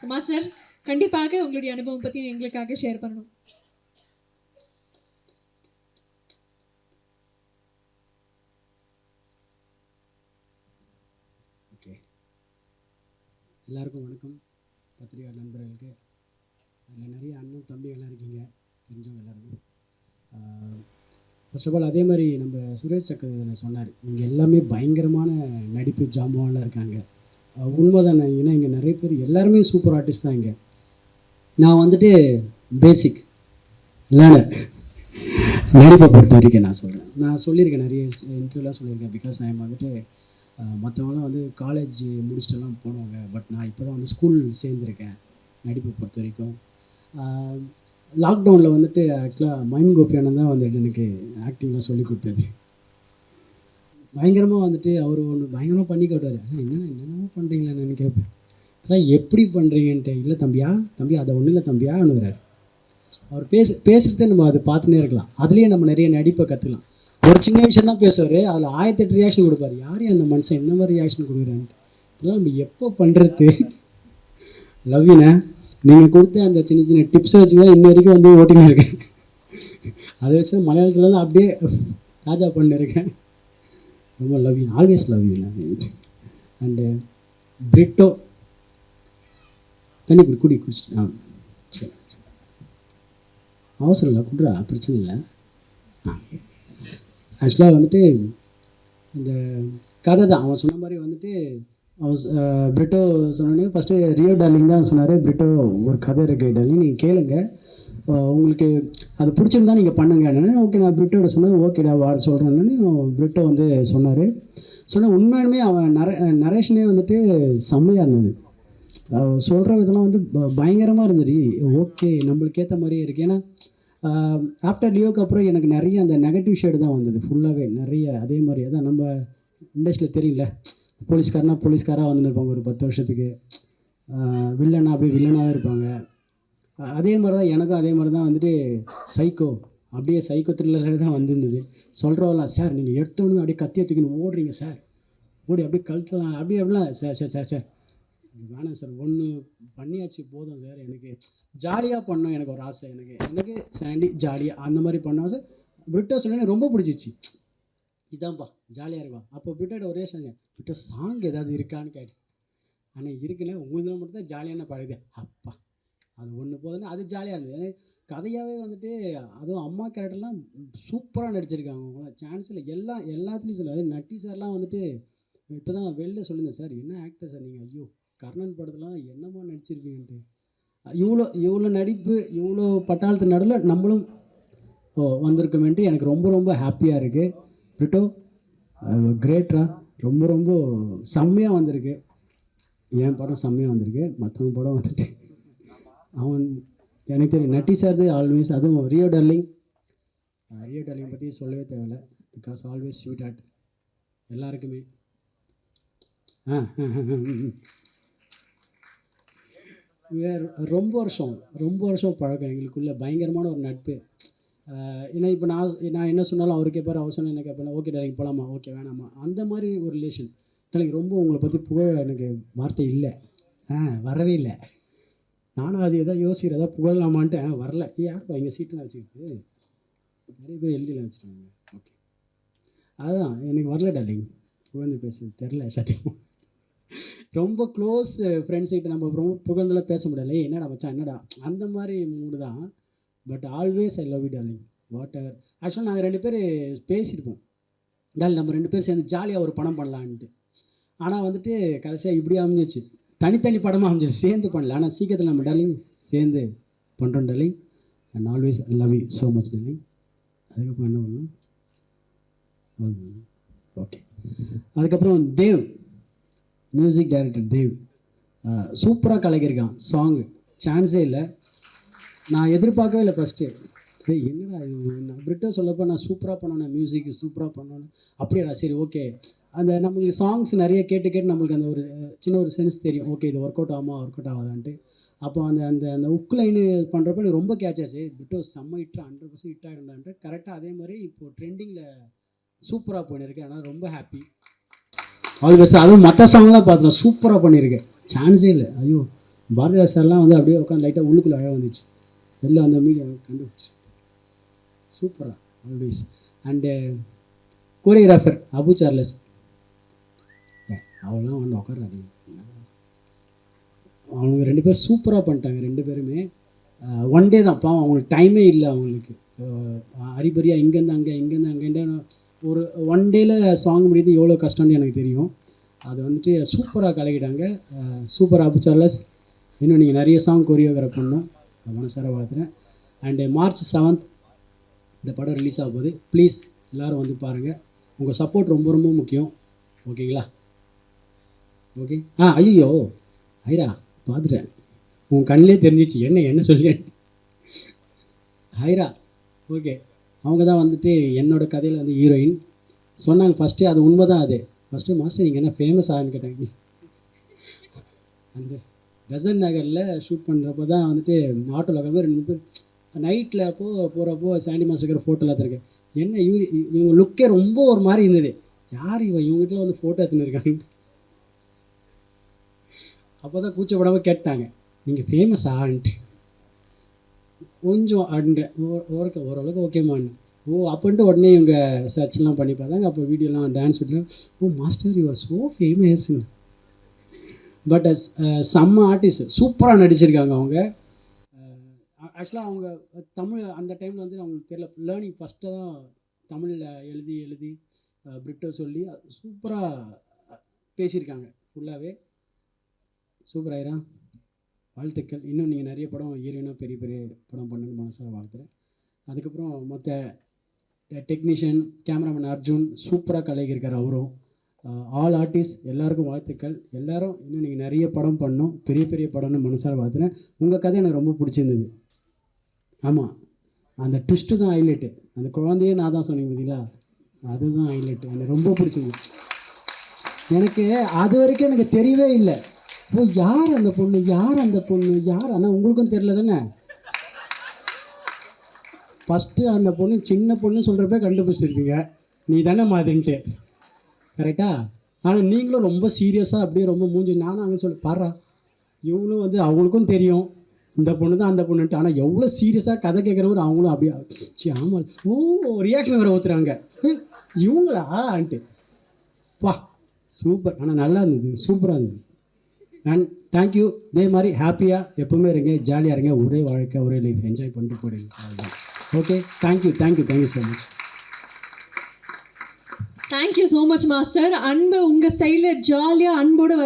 Suma sir கண்டிப்பாக உங்களுடைய அனுபவம் பற்றி எங்களுக்காக ஷேர் பண்ணணும். ஓகே எல்லாருக்கும் வணக்கம். பத்திரிகை நண்பர்களுக்கு. அதில் நிறைய அண்ணன் தம்பிகள்லாம் இருக்கீங்க. தெரிஞ்சவங்க எல்லாருக்கும். ஃபர்ஸ்ட் ஆஃப் ஆல் அதே மாதிரி நம்ம சுரேஷ் சக்கரவர்த்தி சொன்னார். இங்கே எல்லாமே பயங்கரமான நடிப்பு ஜாம்பவான்லாம் இருக்காங்க. உண்மைதான்? ஏன்னா இங்கே நிறைய பேர் எல்லாருமே சூப்பர் ஆர்டிஸ்ட் தான் இங்கே. நான் வந்துட்டு பேசிக் லேர்னர் நடிப்பை பொறுத்த வரைக்கும் நான் சொல்கிறேன் நான் சொல்லியிருக்கேன் நிறைய இன்டர்வியூலாம் சொல்லியிருக்கேன். பிகாஸ் நான் வந்துட்டு மற்றவங்களாம் வந்து காலேஜ் முடிச்சுட்டுலாம் போனவங்க. பட் நான் இப்போ தான் வந்து ஸ்கூல் சேர்ந்துருக்கேன் நடிப்பை பொறுத்த வரைக்கும். லாக்டவுனில் வந்துட்டு ஆக்சுவலாக மைம் கோபியானந்தான் தான் வந்துட்டு எனக்கு ஆக்டிங்லாம் சொல்லி கொடுத்தது. பயங்கரமாக வந்துட்டு அவர் ஒன்று பயங்கரமாக பண்ணி காட்டுவார். என்ன என்னென்னமோ பண்ணுறீங்களா நான் கேட்பேன் அதான் எப்படி பண்ணுறீங்கன்ட்டு இல்லை தம்பியா தம்பி அதை ஒன்றும் இல்லை தம்பியா தம்பியான்னுறாரு அவர் பேச பேசுகிறதே நம்ம அதை பார்த்துனே இருக்கலாம். அதுலேயே நம்ம நிறைய நடிப்பை கற்றுக்கலாம் ஒரு சின்ன விஷயம் தான் பேசுவார். அதில் ஆயிரத்தெட்டு ரியாக்ஷன் கொடுப்பாரு. யாரையும் அந்த மனுஷன்? என்ன மாதிரி ரியாக்ஷன் கொடுக்குறான்ட்டு இதெல்லாம் நம்ம எப்போ பண்ணுறது லவ்யூண்ணே நீங்கள் கொடுத்த அந்த சின்ன சின்ன டிப்ஸை வச்சு தான் இன்ன வரைக்கும் வந்து ஓட்டின்னு இருக்கேன். அதை வச்சு மலையாளத்தில் தான் அப்படியே ராஜா பண்ணிருக்கேன். ரொம்ப love you always love you and Brito தண்ணி குடி குடி குடிச்சிட்டு ஆ சரி சரி. அவசரம் இல்லை குடுறா பிரச்சனை இல்லை. ஆ. ஆக்சுவலாக வந்துட்டு இந்த கதை தான். அவன் சொன்ன மாதிரி வந்துட்டு அவன் பிரிட்டோ சொன்னோடனே ஃபஸ்ட்டு ரியோ டார்லிங் தான் சொன்னார். பிரிட்டோ ஒரு கதை இருக்கு டார்லிங் நீங்கள் கேளுங்க. உங்களுக்கு அது பிடிச்சிருந்தா நீங்கள் பண்ணுங்கன்னு ஓகே நான் பிரிட்டோட சொன்னேன். ஓகேடா வா சொல்கிறேன்னு பிரிட்டோ வந்து சொன்னார். சொன்னால் உண்மையாலுமே அவன் நர நரேஷனே வந்துட்டு செம்மையாக இருந்தது. சொல்கிற இதெல்லாம் வந்து பயங்கரமாக இருந்துச்சு இருந்தது. ஓகே நம்மளுக்கு ஏற்ற மாதிரியே இருக்குது ஏன்னா ஆஃப்டர் லியோக்கு அப்புறம் எனக்கு நிறைய அந்த நெகட்டிவ் ஷேடு தான் வந்தது. ஃபுல்லாகவே நிறைய அதே மாதிரி. அதான் நம்ம இண்டஸ்ட்ரியில் தெரியல. போலீஸ்காரனா போலீஸ்காராக வந்துன்னு இருப்பாங்க ஒரு பத்து வருஷத்துக்கு. வில்லனா அப்படியே வில்லனாகவே இருப்பாங்க. அதே மாதிரி தான் எனக்கும் அதே மாதிரி தான் வந்துட்டு சைக்கோ அப்படியே சைக்கோ த்ரில்லராக தான் வந்திருந்தது. சொல்கிறவங்களாம் சார் நீங்கள் எடுத்தோன்னு அப்படியே கத்தியை தூக்கின்னு ஓடுறீங்க சார். ஓடி அப்படியே கழுத்தலாம் அப்படியே அப்படிலாம் சார் சார் சார் சார். வேணாம் சார் ஒன்று பண்ணியாச்சு போதும் சார் எனக்கு ஜாலியாக பண்ணோம் எனக்கு ஒரு ஆசை எனக்கு எனக்கு சாண்டி ஜாலியாக அந்த மாதிரி பண்ணோம் சார். பிரிட்டோ சொன்னேன் ரொம்ப பிடிச்சிச்சு. இதான்ப்பா ஜாலியாக இருப்பா அப்போ பிரிட்டோட ஒரே சாங்க பிரிட்டோ சாங் ஏதாவது இருக்கான்னு கேட்டேன். ஆனால் இருக்குன்னா உங்களுக்கு மட்டும் தான் ஜாலியான பாடுது அப்பா. அது ஒன்று போதுன்னா அது ஜாலியாக இருந்தது. எனக்கு கதையாகவே வந்துட்டு அதுவும் அம்மா கேரக்டர்லாம் சூப்பராக நடிச்சிருக்காங்க. அவங்களாம் சான்ஸில் எல்லா எல்லாத்துலேயும் சொல்ல அது நட்டி சார்லாம் வந்துட்டு இப்போ தான் வெளில சொல்லியிருந்தேன் சார் என்ன ஆக்டர் சார் நீங்கள் ஐயோ கர்ணன் படத்துலாம் என்னமா நடிச்சிருக்கீங்கன்ட்டு. இவ்வளோ இவ்வளோ நடிப்பு இவ்வளோ பட்டாளத்து நடுவில் நம்மளும் ஓ வந்திருக்கோமேன்ட்டு எனக்கு ரொம்ப ரொம்ப ஹாப்பியாக இருக்குது பிரிட்டோ கிரேட்ரா ரொம்ப ரொம்ப செம்மையாக வந்திருக்கு. என் படம் செம்மையாக வந்திருக்கு. மற்றவங்க படம் வந்துட்டு அவன் எனக்கு தெரியும் நட்டி சார் ஆல்வேஸ் அதுவும் ரியோ டர்லிங் ரியோ டர்லிங் பற்றி சொல்லவே தேவையில்ல. பிகாஸ் ஆல்வேஸ் ஸ்வீட் ஹார்ட் எல்லாருக்குமே. ஆ ரொம்ப வருஷம் ரொம்ப வருஷம் பழக்கம் எங்களுக்குள்ளே. பயங்கரமான ஒரு நட்பு. ஏன்னா இப்போ நான் நான் என்ன சொன்னாலும் அவர் கேட்பார் அவர் சொன்னால் என்ன கேட்பேன் ஓகே டாலிங் போகலாமா ஓகே வேணாமா அந்த மாதிரி ஒரு ரிலேஷன் டாலிங் ரொம்ப உங்களை பற்றி புகழ எனக்கு வார்த்தை இல்லை. ஆ வரவே இல்லை. நானும் அது எதாவது யோசிக்கிறேன் ஏதாவது புகழலாமான்ட்டு வரல. யாருப்பா எங்கள் சீட்டெலாம் வச்சுக்கிட்டு? நிறைய பேர் எழுதிலாம் வச்சுருக்காங்க ஓகே அதுதான் எனக்கு வரல டார்லிங் புகழ்ந்து பேசுறது தெரில சத்தியம். ரொம்ப க்ளோஸ் ஃப்ரெண்ட்ஸ்கிட்ட நம்ம ரொம்ப புகழ்ந்தெல்லாம் பேச முடியல. என்னடா மச்சான் என்னடா? அந்த மாதிரி மூடு தான். But always I love you darling whatever ஆக்சுவலாக நாங்கள் ரெண்டு பேர் பேசியிருப்போம். டால் நம்ம ரெண்டு பேரும் சேர்ந்து ஜாலியாக ஒரு படம் பண்ணலான்ட்டு. ஆனால் வந்துட்டு கடைசியாக இப்படி அமைஞ்சிச்சு தனித்தனி படமாக அமைஞ்சிச்சு சேர்ந்து பண்ணல. ஆனால் சீக்கிரத்தில் நம்ம டார்லிங் சேர்ந்து பண்ணுறோம் darling. And always love you so much darling. அதுக்கப்புறம் என்ன பண்ணணும்? ஓகே அதுக்கப்புறம் தேவ் மியூசிக் டைரக்டர் தேவ். சூப்பராக கலக்கியிருக்கான் சாங்கு சான்ஸே இல்லை. நான் எதிர்பார்க்கவே இல்லை ஃபஸ்ட்டு என்னடா இது? நான் பிரிட்டோ சொல்லப்போ நான் சூப்பராக பண்ணணும் மியூசிக் சூப்பராக பண்ணணும் அப்படியாடா சரி ஓகே அந்த நம்மளுக்கு சாங்ஸ் நிறைய கேட்டு கேட்டு நம்மளுக்கு அந்த ஒரு சின்ன ஒரு சென்ஸ் தெரியும். ஓகே இது ஒர்க் அவுட் ஆகுமா? ஒர்க் அவுட் ஆகாதான்ட்டு. அப்போ அந்த அந்த அந்த உக் லைனு பண்ணுறப்ப எனக்கு ரொம்ப கேட்ச் ஆச்சு பிரிட்டோ செம்ம ஹிட் ஹண்ட்ரட் பர்சன்ட் ஹிட் ஆகிடும்டான்ட்டு கரெக்டாக அதே மாதிரி இப்போ ட்ரெண்டிங்கில் சூப்பராக பண்ணியிருக்கேன் அதனால் ரொம்ப ஹாப்பி ஆல்வேஸ் அதுவும் மற்ற சாங்லாம் பார்த்தோம் சூப்பராக பண்ணியிருக்கேன் சான்ஸே இல்லை. ஐயோ பாரதியார் சார்லாம் வந்து அப்படியே உட்காந்து லைட்டாக உள்ளுக்குள்ளே அழகாக வந்துச்சு. வெளில அந்த மீடியா கண்டுபிடிச்சி. சூப்பராக always and choreographer Abu Charles அவெல்லாம் வந்து உட்காராது அவங்க ரெண்டு பேரும் சூப்பராக பண்ணிட்டாங்க ரெண்டு பேருமே. Uh, ஒன் டே தான் பாவம் அவங்களுக்கு டைமே இல்லை அவங்களுக்கு. Uh, அரிபரியாக இங்கேருந்து அங்கே இங்கேருந்து அங்கேன்னு ஒரு ஒன் டேயில் சாங் முடியுது எவ்வளோ கஷ்டம்னு எனக்கு தெரியும். அது வந்துட்டு சூப்பராக கலக்கிட்டாங்க. சூப்பர் அபு சார்லஸ் இன்னும் நீங்கள் நிறைய சாங் கொரியோகிராஃப் பண்ணணும். மனசார வாழ்த்துறேன். அண்டு மார்ச் செவன்த் இந்த படம் ரிலீஸ் ஆக போகுது ப்ளீஸ் எல்லோரும் வந்து பாருங்கள் உங்கள் சப்போர்ட் ரொம்ப ரொம்ப முக்கியம். ஓகேங்களா ஓகே ஆ ஐயோ ஐரா பார்த்துட்டேன். உன் கண்ணிலே தெரிஞ்சிச்சு. என்ன என்ன சொல்லி ஹைரா ஓகே அவங்க தான் வந்துட்டு என்னோட கதையில் வந்து ஹீரோயின் சொன்னாங்க ஃபஸ்ட்டு அது உண்மை தான் அது. ஃபஸ்ட்டு மாஸ்டர் நீங்கள் என்ன ஃபேமஸ் ஆகுன்னு கேட்டாங்க. அந்த பெசன் நகரில் ஷூட் பண்ணுறப்ப தான் வந்துட்டு ஆட்டோவில் கிளம்பி ரெண்டு பேர் நைட்டில் அப்போ போகிறப்போ சாண்டி மாஸ்டர் ஃபோட்டோ எடுத்துருக்கேன். என்ன இவரு இவங்க லுக்கே ரொம்ப ஒரு மாதிரி இருந்தது. யார் இவன்? இவங்ககிட்ட வந்து ஃபோட்டோ எடுத்துன்னு அப்போ தான் கூச்சப்படாமல் கேட்டாங்க. நீங்கள் ஃபேமஸ் ஆன்ட்டு கொஞ்சம் அப்படின்றேன் ஓரக்க ஓரளவுக்கு ஓகேமான்னு ஓ அப்போன்ட்டு உடனே இவங்க சர்ச்லாம் பண்ணி பார்த்தாங்க. அப்போ வீடியோலாம் dance video oh master you are so ஃபேமஸ்ன்னு but செம்ம ஆர்டிஸ்ட் சூப்பராக நடிச்சிருக்காங்க அவங்க. ஆக்சுவலாக அவங்க தமிழ் அந்த டைமில் வந்து அவங்களுக்கு தெரியல. லேர்னிங் ஃபஸ்ட்டு தான் தமிழில் எழுதி எழுதி பிரிட்டோ சொல்லி சூப்பராக பேசியிருக்காங்க. ஃபுல்லாகவே சூப்பராயிரா வாழ்த்துக்கள். இன்னும் நீங்கள் நிறைய படம் ஹீரோயினாக பெரிய பெரிய படம் பண்ணணும்னு மனசாக வாழ்த்துறேன். அதுக்கப்புறம் மற்ற டெக்னீஷியன் கேமராமேன் அர்ஜுன் சூப்பராக கலைக்கிருக்கார் அவரும். ஆல் ஆர்டிஸ்ட் எல்லாருக்கும் வாழ்த்துக்கள். எல்லாரும் இன்னும் நீங்கள் நிறைய படம் பண்ணோம் பெரிய பெரிய படம்னு மனசார வாழ்த்துறேன். உங்கள் கதை எனக்கு ரொம்ப பிடிச்சிருந்தது. ஆமாம் அந்த ட்விஸ்ட்டு தான் ஹைலைட்டு அந்த குழந்தையே நான் தான் சொன்னீங்க பார்த்தீங்களா அதுதான் ஹைலைட்டு எனக்கு ரொம்ப பிடிச்சது. எனக்கு அது வரைக்கும் எனக்கு தெரியவே இல்லை. ஓ யார் அந்த பொண்ணு? யார் அந்த பொண்ணு? யார்? ஆனால் உங்களுக்கும் தெரியல தானே? ஃபஸ்ட்டு அந்த பொண்ணு சின்ன பொண்ணு சொல்கிறப்ப கண்டுபிடிச்சிருப்பீங்க நீ தானே மாதிரின்ட்டு. கரெக்டா ஆனால் நீங்களும் ரொம்ப சீரியஸாக அப்படியே ரொம்ப மூஞ்சி நானும் அங்கே சொல்லி பாடுறா. இவங்களும் வந்து அவங்களுக்கும் தெரியும். இந்த பொண்ணு தான் அந்த பொண்ணுன்ட்டு. ஆனால் எவ்வளோ சீரியஸாக கதை கேட்குறவர் அவங்களும் அப்படியே சி ஆமாம் ஓ ரியாக்ஷன் வேறு ஊற்றுறாங்க இவங்களா? ஆன்ட்டு. வா சூப்பர் ஆனால் நல்லா இருந்தது. சூப்பராக இருந்தது. அண்ட் தேங்க்யூ இதே மாதிரி ஹாப்பியாக எப்பவுமே இருங்க. ஜாலியாக இருங்க. ஒரே வாழ்க்கை ஒரே லைஃப் என்ஜாய் பண்ணிட்டு போயிடுங்க okay thank you thank you thank you so much thank you so much master Anbu உங்கள் ஸ்டைலில் ஜாலியாக அன்போடு வர